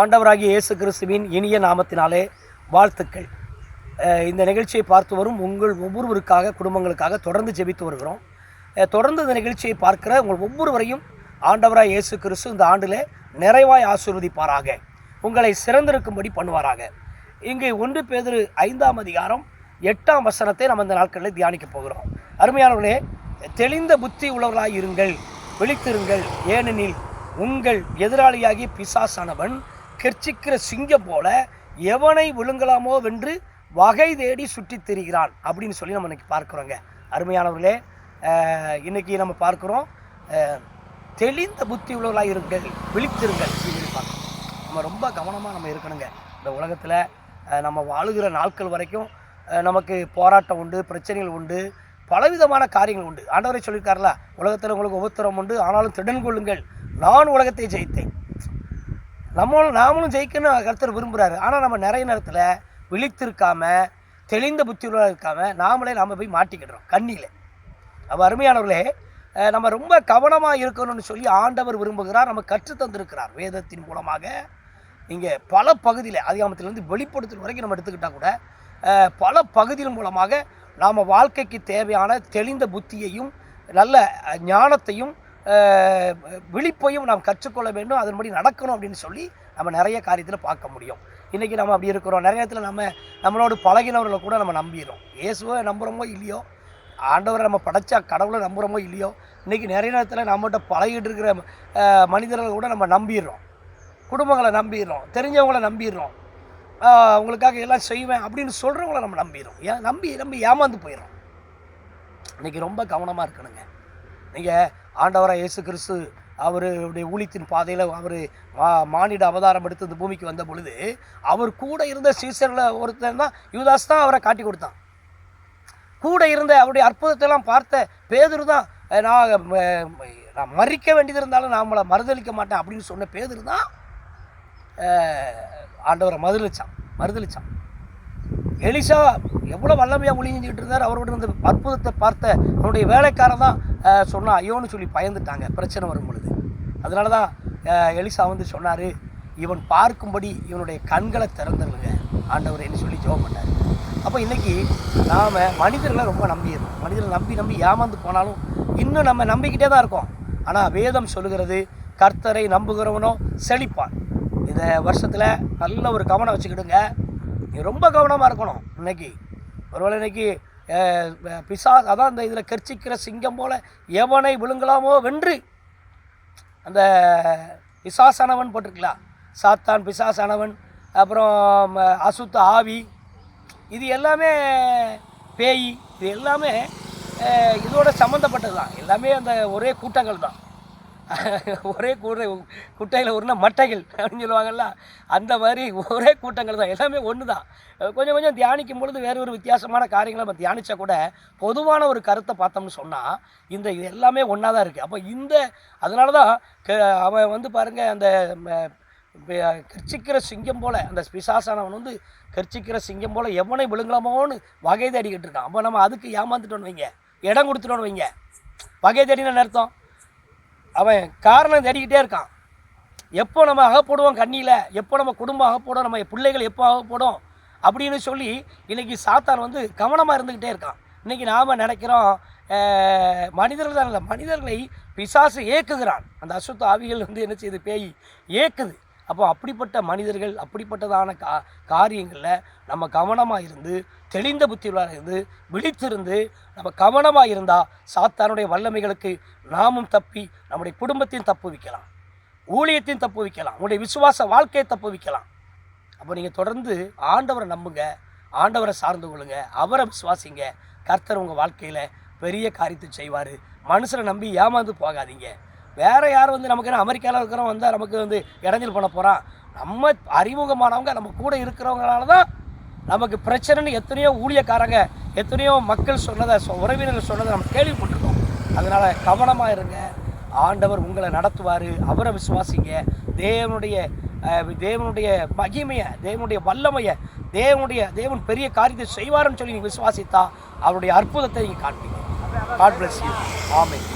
ஆண்டவராகிய இயேசு கிறிஸ்துவின் இனிய நாமத்தினாலே வாழ்த்துக்கள். இந்த நிகழ்ச்சியை பார்த்து வரும் உங்கள் ஒவ்வொருவருக்காக குடும்பங்களுக்காக தொடர்ந்து ஜெபித்து வருகிறோம். தொடர்ந்து இந்த நிகழ்ச்சியை பார்க்கிற உங்கள் ஒவ்வொருவரையும் ஆண்டவராக இயேசு கிறிஸ்து இந்த ஆண்டில் நிறைவாய் ஆசீர்வதிப்பாராக. உங்களை சிறந்திருக்கும்படி பண்ணுவாராக. இங்கு ஒன்று பேதிரு ஐந்தாம் அதிகாரம் எட்டாம் வசனத்தை நம்ம இந்த நாட்களில் தியானிக்க போகிறோம். அருமையானவர்களே தெளிந்த புத்தி உள்ளவர்களாக இருங்கள் விழித்திருங்கள். ஏனெனில் உங்கள் எதிராளியாகிய பிசாசானவன் கெர்ச்சிக்கிற சிங்கம் போல எவனை விழுங்கலாமோ வென்று வகை தேடி சுற்றித் திரிகிறான் அப்படின்னு சொல்லி நம்ம இன்றைக்கி பார்க்குறோங்க. அருமையானவர்களே இன்றைக்கி இன்னைக்கு நம்ம பார்க்குறோம் தெளிந்த புத்தி உள்ளவர்களாக இருங்கள் விழித்திருங்கள் அப்படின்னு சொல்லி பார்க்குறோம். நம்ம ரொம்ப கவனமாக நம்ம இருக்கணுங்க. இந்த உலகத்தில் நம்ம வாழுகிற நாட்கள் வரைக்கும் நமக்கு போராட்டம் உண்டு பிரச்சனைகள் உண்டு பலவிதமான காரியங்கள் உண்டு. ஆண்டவரை சொல்லியிருக்காருல உலகத்தில் உங்களுக்கு உபத்திரம் உண்டு ஆனாலும் திடன் கொள்ளுங்கள் நான் உலகத்தை ஜெயித்தேன். நம்மளும் நாமளும் ஜெயிக்கணும் கருத்தர் விரும்புகிறாரு ஆனால் நம்ம நிறைய நேரத்தில் விழித்திருக்காம தெளிந்த புத்தியுள்ள இருக்காம நாமளே நாம் போய் மாட்டிக்கிடுறோம் கண்ணியில் அப்போ அருமையானவர்களே நம்ம ரொம்ப கவனமாக இருக்கணும்னு சொல்லி ஆண்டவர் விரும்புகிறார். நம்ம கற்று தந்திருக்கிறார் வேதத்தின் மூலமாக. இங்கே பல பகுதியில் அதிகாமத்திலேருந்து வெளிப்படுத்தல் வரைக்கும் நம்ம எடுத்துக்கிட்டால் கூட பல பகுதியின் மூலமாக நாம் வாழ்க்கைக்கு தேவையான தெளிந்த புத்தியையும் நல்ல ஞானத்தையும் விழிப்பையும் நாம் கற்றுக்கொள்ள வேண்டும் அதன்படி நடக்கணும் அப்படின்னு சொல்லி நம்ம நிறைய காரியத்தில் பார்க்க முடியும். இன்றைக்கி நம்ம அப்படி இருக்கிறோம். நிறைய இடத்துல நம்ம நம்மளோட பழகினவர்களை கூட நம்ம நம்பிடுறோம். இயேசுவை நம்புகிறோமோ இல்லையோ ஆண்டவரை நம்ம படைச்சா கடவுளை நம்புகிறோமோ இல்லையோ இன்றைக்கி நிறைய நேரத்தில் நம்மகிட்ட பழகிட்டு இருக்கிற மனிதர்களை கூட நம்ம நம்பிடுறோம். குடும்பங்களை நம்பிடுறோம். தெரிஞ்சவங்கள நம்பிடுறோம். அவங்களுக்காக எல்லாம் செய்வேன் அப்படின்னு சொல்கிறவங்கள நம்ம நம்பிடுறோம். ஏன்? நம்பி நம்பி ஏமாந்து போயிடுறோம். இன்றைக்கி ரொம்ப கவனமாக இருக்கணுங்க. நீங்கள் ஆண்டவராக இயேசு கிறிஸ்து அவருடைய ஊழியத்தின் பாதையில் அவர் மா மானிட அவதாரம் எடுத்து இந்த பூமிக்கு வந்த பொழுது அவர் கூட இருந்த சீசரில் ஒருத்தன் தான் யுவதாஸ் தான் அவரை காட்டி கொடுத்தான். கூட இருந்த அவருடைய அற்புதத்தெல்லாம் பார்த்த பேதுரு தான் நான் நான் மறிக்க வேண்டியது இருந்தாலும் நான் உங்களை மறுதளிக்க மாட்டேன் அப்படின்னு சொன்ன பேதுரு தான் ஆண்டவரை மறுதளிச்சான் மறுதளிச்சான் எலிசா எவ்வளோ வல்லமையாக ஒளிஞ்சிக்கிட்டு இருந்தார் அவரோட இருந்த அற்புதத்தை பார்த்த அவனுடைய வேலைக்காரன் தான் சொன்னால் ஐயோன்னு சொல்லி பயந்துட்டாங்க. பிரச்சனை வரும் பொழுது. அதனால தான் எலிசா வந்து சொன்னார் இவன் பார்க்கும்படி இவனுடைய கண்களை திறந்துருங்க. ஆண்டவர் என்று சொல்லி ஜோம் பண்ணார். அப்போ இன்றைக்கி நாம் மனிதர்களை ரொம்ப நம்பிடுறோம் மனிதர்களை நம்பி நம்பி ஏமாந்து போனாலும் இன்னும் நம்ம நம்பிக்கிட்டே தான் இருக்கோம். ஆனால் வேதம் சொல்லுகிறது கர்த்தரை நம்புகிறவனோ செழிப்பான். இந்த வருஷத்தில் நல்ல ஒரு கவனம் வச்சுக்கிடுங்க. நீ ரொம்ப கவனமாக இருக்கணும் இன்னைக்கு. ஒருவேளை இன்றைக்கி பிசா அதான் இந்த இதில் கர்ச்சிக்கிற சிங்கம் போல் எவனை விழுங்கலாமோ வென்று அந்த பிசாசானவன் போட்டிருக்கலாம் சாத்தான் பிசாசானவன் அப்புறம் அசுத்த ஆவி இது எல்லாமே பேய் இது எல்லாமே இதோட சம்மந்தப்பட்டது தான் எல்லாமே அந்த ஒரே கூட்டங்கள் தான் ஒரே கூட்ட குட்டையில் ஒருனா மட்டைகள் அப்படின்னு சொல்லுவாங்கல்ல. அந்த மாதிரி ஒரே கூட்டங்கள் தான். எல்லாமே ஒன்று தான் கொஞ்சம் கொஞ்சம் தியானிக்கும் பொழுது வேறு ஒரு வித்தியாசமான காரியங்களை நம்ம தியானித்தா கூட பொதுவான ஒரு கருத்தை பார்த்தோம்னு சொன்னால் இந்த இது எல்லாமே ஒன்றா தான் இருக்குது அப்போ இந்த அதனால தான் க- அவன் வந்து பாருங்கள் அந்த கர்ச்சிக்கிற சிங்கம் போல் அந்த பிசாசானவன் வந்து கர்ச்சிக்கிற சிங்கம் போல் எவனை விழுங்கலாமோன்னு வகை தேடிக்கிட்டு இருக்கான். அப்போ நம்ம அதுக்கு ஏமாந்துட்டோன்னு வைங்க. இடம் கொடுத்துட்டோன்னு வைங்க. வகை தேடின அர்த்தம்? அவன் காரணம் தேடிக்கிட்டே இருக்கான். எப்போ நம்ம அகப்படுவோம் கண்ணியில்? எப்போ நம்ம குடும்பம் அகப்படும் நம்ம பிள்ளைகள் எப்போ அகப்படும் அப்படின்னு சொல்லி இன்றைக்கி சாத்தான் வந்து கவனமாக இருந்துக்கிட்டே இருக்கான். இன்றைக்கி நாம் நினைக்கிறோம் மனிதர்கள் தான் இல்லை மனிதர்களை பிசாசு ஏக்குகிறான். அந்த அசுத்த ஆவிகள் வந்து என்ன செய்யுது பேய் ஏக்குது. அப்போ அப்படிப்பட்ட மனிதர்கள் அப்படிப்பட்டதான கா காரியங்களில் நம்ம கவனமாக இருந்து தெளிந்த புத்திகளாக இருந்து விழித்திருந்து நம்ம கவனமாக இருந்தால் சாத்தானுடைய வல்லமைகளுக்கு நாமும் தப்பி நம்முடைய குடும்பத்தையும் தப்பு வைக்கலாம். ஊழியத்தையும் தப்பு வைக்கலாம். உங்களுடைய விசுவாச வாழ்க்கையை தப்பு வைக்கலாம். அப்போ நீங்கள் தொடர்ந்து ஆண்டவரை நம்புங்க. ஆண்டவரை சார்ந்து கொள்ளுங்க. அவரை விசுவாசிங்க. கர்த்தர் உங்கள் வாழ்க்கையில் பெரிய காரியத்தை செய்வார். மனுஷனை நம்பி ஏமாந்து போகாதீங்க. வேறு யார் வந்து நமக்கு என்ன அமெரிக்காவில் இருக்கிறவங்க வந்தால் நமக்கு வந்து இடைஞ்சல் பண்ண போகிறான் நம்ம அறிமுகமானவங்க நம்ம கூட இருக்கிறவங்களால தான் நமக்கு பிரச்சனைன்னு எத்தனையோ ஊழியக்காரங்க எத்தனையோ மக்கள் சொன்னதை சொ- உறவினர்கள் சொன்னதை நம்ம கேள்விப்பட்டிருக்கோம். அதனால் கவனமாக இருங்க. ஆண்டவர் உங்களை நடத்துவார். அவரை விசுவாசிங்க. தேவனுடைய தேவனுடைய மகிமையை தேவனுடைய வல்லமையை தேவனுடைய தேவன் பெரிய காரியத்தை செய்வாருன்னு சொல்லி நீங்கள் விசுவாசித்தா அவருடைய அற்புதத்தை நீங்கள் காண்பீங்க. God bless you amen